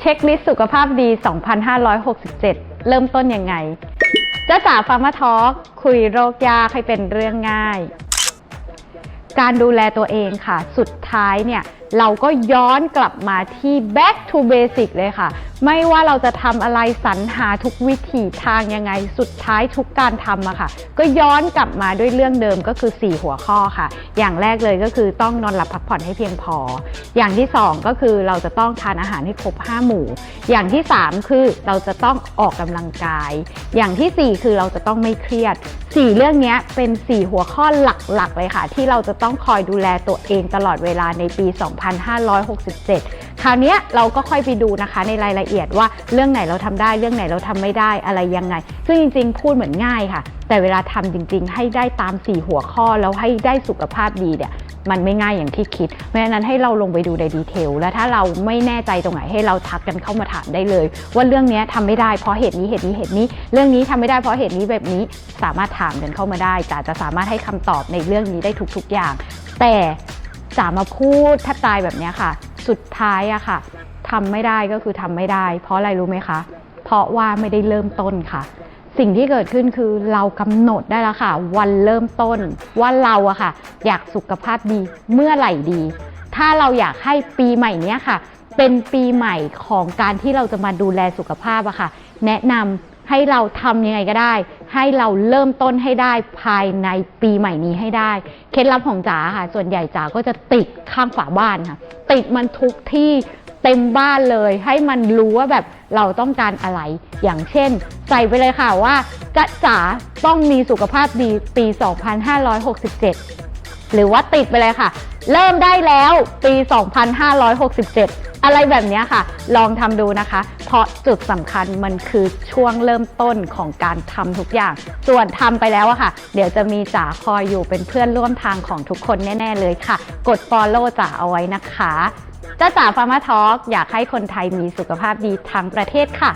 เช็คลิสต์สุขภาพดี 2567 เริ่มต้นยังไงจ้าจ๋าฟาร์มาทอกคุยโรคยากให้เป็นเรื่องง่าย การดูแลตัวเองค่ะ สุดท้ายเนี่ย เราก็ย้อนกลับมาที่ back to basic เลยค่ะ ไม่ว่าเราจะทำอะไรสรรหาทุกวิถีทางยังไงสุดท้ายทุกการทำอะค่ะ ก็ย้อนกลับมาด้วยเรื่องเดิมก็คือ 4 หัวข้อค่ะ อย่างแรกเลยก็คือต้องนอนหลับพักผ่อนให้เพียงพอ อย่างที่ 2 ก็คือเราจะต้องทานอาหารให้ครบ 5 หมู่ อย่างที่ 3 คือเราจะต้องออกกำลังกาย อย่างทีสี่4 คือเราจะต้องไม่เครียด 4 เรื่องนี้เป็น 4 หัวข้อหลักๆเลยค่ะ ที่เราจะต้องคอยดูแลตัวเองตลอดเวลาในปี 2567 คราวนี้เราก็ค่อยไปดูนะคะในรายละเอียดว่าเรื่องไหนเราทำได้เรื่องไหนเราทำไม่ได้อะไรยังไง ซึ่งจริง ๆ พูดเหมือนง่ายค่ะ แต่เวลาทำจริง ๆ ให้ได้ตาม 4 หัวข้อแล้วให้ได้สุขภาพดีเนี่ยมันไม่ง่ายอย่างที่คิด เพราะฉะนั้นให้เราลงไปดูในดีเทล และถ้าเราไม่แน่ใจตรงไหนให้เราทักกันเข้ามาถามได้เลย ว่าเรื่องนี้ยทำไม่ได้เพราะเหตุนี้เหตุนี้เหตุนี้ เรื่องนี้ทำไม่ได้เพราะเหตุนี้แบบนี้สามารถถามกันเข้ามาได้จ๋าจะสามารถให้คำตอบในเรื่องนี้ได้ทุกๆอย่าง แต่จ๋ามาพูดแทบตายแบบนี้ค่ะ สุดท้ายอะค่ะทำไม่ได้ก็คือทำไม่ได้ เพราะอะไรรู้ไหมคะ เพราะว่าไม่ได้เริ่มต้นค่ะ สิ่งที่เกิดขึ้นคือเรากำหนดได้แล้วค่ะ วันเริ่มต้นว่าเราอะค่ะ อยากสุขภาพดีเมื่อไหร่ดี ถ้าเราอยากให้ปีใหม่เนี้ยค่ะ เป็นปีใหม่ของการที่เราจะมาดูแลสุขภาพอะค่ะ แนะนำ ให้เราทำยังไงก็ได้ ให้เราเริ่มต้นให้ได้ภายในปีใหม่นี้ให้ได้ เคล็ดลับของจ๋าค่ะ ส่วนใหญ่จ๋าก็จะติดข้างฝาบ้านค่ะ ติดมันทุกที่เต็มบ้านเลย ให้มันรู้ว่าแบบเราต้องการอะไร อย่างเช่น ใส่ไปเลยค่ะว่าจ๊ะจ๋าต้องมีสุขภาพดีปี 2567 หรือว่าติดไปเลยค่ะ เริ่มได้แล้วปี 2567 อะไรแบบนี้ค่ะ ลองทำดูนะคะ เพราะจุดสำคัญมันคือช่วงเริ่มต้นของการทำทุกอย่าง ส่วนทำไปแล้วอะค่ะ เดี๋ยวจะมีจ๋าคอยอยู่เป็นเพื่อนร่วมทางของทุกคนแน่ ๆ เลยค่ะ กด follow จ๋าเอาไว้นะคะจ้าจ๋าฟาร์มาทอล์กอยากให้คนไทยมีสุขภาพดีทั้งประเทศค่ะ